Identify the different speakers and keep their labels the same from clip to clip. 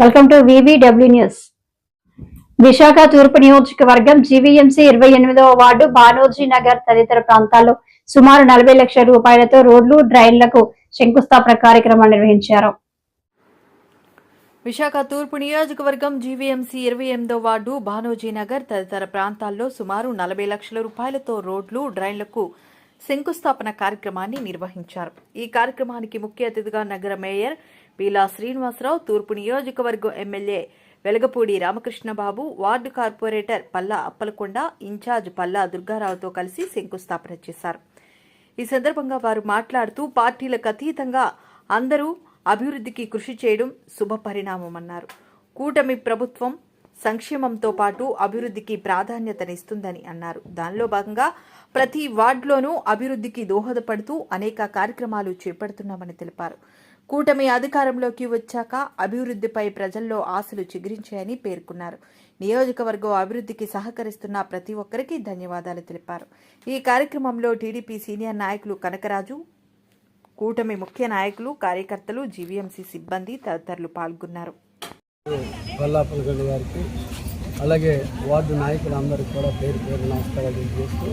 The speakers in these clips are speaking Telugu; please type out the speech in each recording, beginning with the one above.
Speaker 1: Welcome to VVW news Visakha తూర్పు నియోజకవర్గం జీవీఎంసీ ఇరవై ఎనిమిదవ వార్డు బానోజీ నగర్ తదితర ప్రాంతాల్లో సుమారు నలభై లక్షల రూపాయలతో రోడ్లు డ్రైన్లకు శంకుస్థాపన కార్యక్రమం నిర్వహించారు.
Speaker 2: విశాఖ తూర్పు నియోజకవర్గం జీవీఎంసీ ఇరవై ఎనిమిదో వార్డు బానోజీ నగర్ తదితర ప్రాంతాల్లో సుమారు నలభై లక్షల రూపాయలతో రోడ్లు డ్రైన్లకు శంకుస్థాపన కార్యక్రమాన్ని నిర్వహించారు. ఈ కార్యక్రమానికి ముఖ్య అతిథిగా నగర మేయర్ పీలా శ్రీనివాసరావు తూర్పు నియోజకవర్గం MLA Velagapudi Ramakrishnababu ward corporator Palla Appalakonda incharge Palla దుర్గారావుతో కలిసి శంకుస్థాపన చేశారు. ఈ సందర్భంగా వారు మాట్లాడుతూ పార్టీలకు అతీతంగా అందరూ అభివృద్ధికి కృషి చేయడం శుభ పరిణామమన్నారు. కూటమి ప్రభుత్వం సంక్షేమంతో పాటు అభివృద్ధికి ప్రాధాన్యతనిస్తుందని అన్నారు. దానిలో భాగంగా ప్రతి వార్డులోనూ అభివృద్ధికి దోహదపడుతూ అనేక కార్యక్రమాలు చేపడుతున్నామని తెలిపారు. కూటమి అధికారంలోకి వచ్చాక అభివృద్ధిపై ప్రజల్లో ఆశలు చిగురించాయని పేర్కొన్నారు. నియోజకవర్గం అభివృద్ధికి సహకరిస్తున్న ప్రతి ఒక్కరికి ధన్యవాదాలు తెలిపారు. ఈ కార్యక్రమంలో టీడీపీ సీనియర్ నాయకులు కనకరాజు కూటమి ముఖ్య నాయకులు కార్యకర్తలు జీవీఎంసీ సిబ్బంది తదితరులు పాల్గొన్నారు.
Speaker 3: గొల్లాపల్లి గారికి అలాగే వార్డు నాయకులందరికీ కూడా పేరు పేరు నమస్కారాలు తెలియజేస్తూ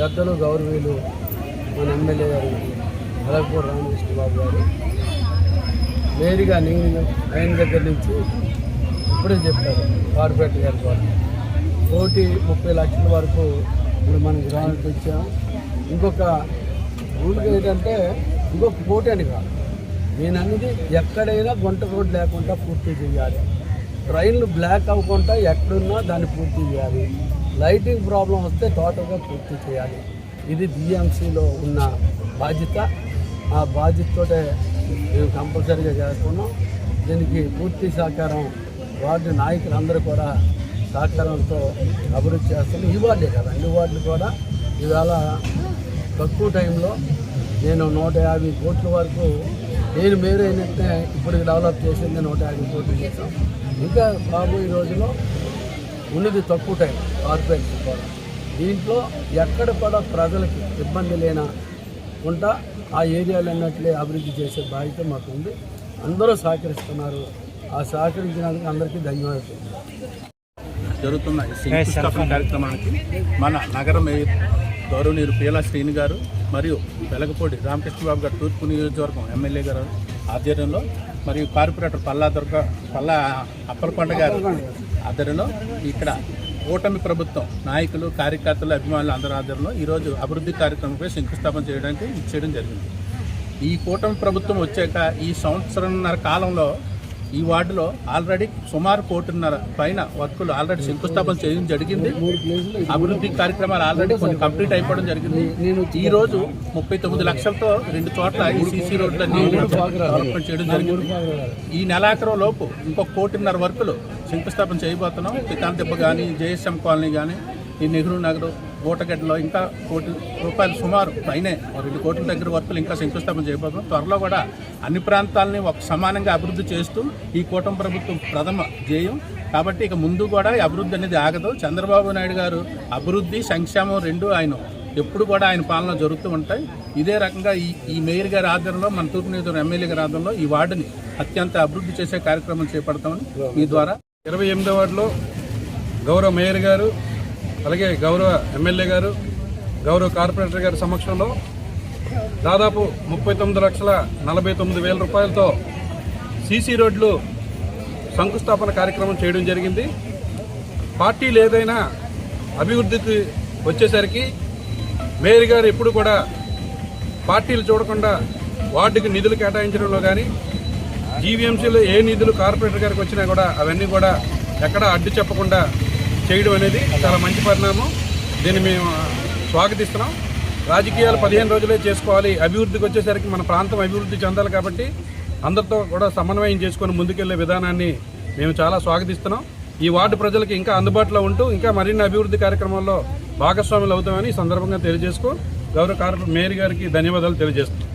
Speaker 3: పెద్దలు గౌరవీయులు మన ఎమ్మెల్యే గారు అలగపూడి రామకృష్ణ బాబు గారు నేరుగా నేను ఆయన దగ్గర నుంచి ఇప్పుడే చెప్పారు కార్పొరేట్ గారి ద్వారా. కోటి ముప్పై లక్షల వరకు ఇప్పుడు మనం గ్రామానికి వచ్చాం. ఇంకొక ఊరికి ఏంటంటే ఇంకొక కోటి అని కాదు. నేను అన్నది ఎక్కడైనా గుంట రోడ్ లేకుండా పూర్తి చేయాలి. ట్రైన్లు బ్లాక్ అవ్వకుండా ఎక్కడున్నా దాన్ని పూర్తి చేయాలి. లైటింగ్ ప్రాబ్లం వస్తే టోటల్గా పూర్తి చేయాలి. ఇది బిఎంసీలో ఉన్న బాధ్యత. ఆ బాధ్యతతోటే మేము కంపల్సరీగా చేస్తున్నాం. దీనికి పూర్తి సహకారం వార్డు నాయకులందరూ కూడా సహకారంతో అభివృద్ధి చేస్తున్నాం ఈ వార్డే కదా అన్ని వార్డులు కూడా ఇవాళ తక్కువ టైంలో నేను నూట యాభై కోట్ల వరకు నేను మేరు అయినట్టే ఇప్పుడు డెవలప్ చేసింది నూట యాభై కోట్లు చేసాం ఇంకా రాబోయే రోజులో ఉన్నది తక్కువ టైం కార్పొరేషన్ కూడా. దీంట్లో ఎక్కడ కూడా ప్రజలకి ఇబ్బంది లేని ఉంటా ఆ ఏరియాలు అన్నట్లే అభివృద్ధి చేసే బాధ్యత మాకు ఉంది అందరూ సహకరిస్తున్నారు. ఆ సహకరించినందుకు అందరికీ ధన్యవాదాలు.
Speaker 4: జరుగుతున్న శంకుస్థాపన కార్యక్రమానికి మన నగర మేయర్ గౌరవనీయులు పీలా శ్రీని గారు మరియు వెలగపూడి రామకృష్ణబాబు గారు తూర్పు నియోజకవర్గం ఎమ్మెల్యే గారు ఆధ్వర్యంలో మరియు కార్పొరేటర్ పల్లా దుర్గ పల్లా అప్పలకొండ గారు. ఆధ్వర్యంలో ఇక్కడ కూటమి ప్రభుత్వం నాయకులు కార్యకర్తలు అభిమానులు అందరి ఆధ్వర్యంలో ఈరోజు అభివృద్ధి కార్యక్రమంపై శంకుస్థాపన చేయడానికి ఇచ్చేయడం జరిగింది. ఈ కూటమి ప్రభుత్వం వచ్చాక ఈ సంవత్సరంన్నర కాలంలో ఈ వార్డులో ఆల్రెడీ సుమారు కోటిన్నర పైన వర్కులు ఆల్రెడీ శంకుస్థాపన చేయడం జరిగింది. అభివృద్ధి కార్యక్రమాలు ఆల్రెడీ కొన్ని కంప్లీట్ అయిపోవడం జరిగింది. ఈ రోజు ముప్పై తొమ్మిది లక్షలతో రెండు చోట్ల ఈసీసీ రోడ్లన్నీ డెవలప్మెంట్ చేయడం జరిగింది. ఈ నెలాఖరు లోపు ఇంకొక కోటిన్నర వర్కులు శంకుస్థాపన చేయబోతున్నాం. పితాంతిప్ప కానీ జేఎస్ఎం కాలనీ కానీ ఈ నెహ్రూ నగర్ బూటగడ్డలో ఇంకా కోటి రూపాయలు సుమారు పైనే రెండు కోట్ల దగ్గర వర్కులు ఇంకా శంకుస్థాపన చేయబోతున్నాం. త్వరలో కూడా అన్ని ప్రాంతాలని ఒక సమానంగా అభివృద్ధి చేస్తూ ఈ కూటమి ప్రభుత్వం ప్రథమ ధ్యేయం. కాబట్టి ఇక ముందు కూడా అభివృద్ధి అనేది ఆగదు. చంద్రబాబు నాయుడు గారు అభివృద్ధి సంక్షేమం రెండు ఆయన ఎప్పుడు కూడా ఆయన పాలన జరుగుతూ ఉంటాయి. ఇదే రకంగా ఈ ఈ మేయర్ గారి ఆధ్వర్యంలో మన తూర్పు నియోజకవర్గం ఎమ్మెల్యే గారి ఆధ్వర్యంలో ఈ వార్డుని అత్యంత అభివృద్ధి చేసే కార్యక్రమం చేపడతామని మీ ద్వారా.
Speaker 5: ఇరవై ఎనిమిదో వార్డులో గౌరవ మేయర్ గారు అలాగే గౌరవ ఎమ్మెల్యే గారు గౌరవ కార్పొరేటర్ గారి సమక్షంలో దాదాపు ముప్పై తొమ్మిది లక్షల నలభై తొమ్మిది వేల రూపాయలతో సీసీ రోడ్లు శంకుస్థాపన కార్యక్రమం చేయడం జరిగింది. పార్టీలు ఏదైనా అభివృద్ధికి వచ్చేసరికి మేయర్ గారు ఎప్పుడు కూడా పార్టీలు చూడకుండా వార్డుకి నిధులు కేటాయించడంలో కానీ జీవీఎంసీలో ఏ నిధులు కార్పొరేటర్ గారికి వచ్చినా కూడా అవన్నీ కూడా ఎక్కడ అడ్డు చెప్పకుండా చేయడం అనేది చాలా మంచి పరిణామం. దీన్ని మేము స్వాగతిస్తున్నాం. రాజకీయాలు పదిహేను రోజులే చేసుకోవాలి. అభివృద్ధికి వచ్చేసరికి మన ప్రాంతం అభివృద్ధి చెందాలి కాబట్టి అందరితో కూడా సమన్వయం చేసుకొని ముందుకెళ్ళే విధానాన్ని మేము చాలా స్వాగతిస్తున్నాం. ఈ వార్డు ప్రజలకు ఇంకా అందుబాటులో ఉంటూ ఇంకా మరిన్ని అభివృద్ధి కార్యక్రమాల్లో భాగస్వాములు అవుతామని ఈ సందర్భంగా తెలియజేసుకో గౌరవ కార్పొరేటర్ మేయర్ గారికి ధన్యవాదాలు తెలియజేస్తున్నాం.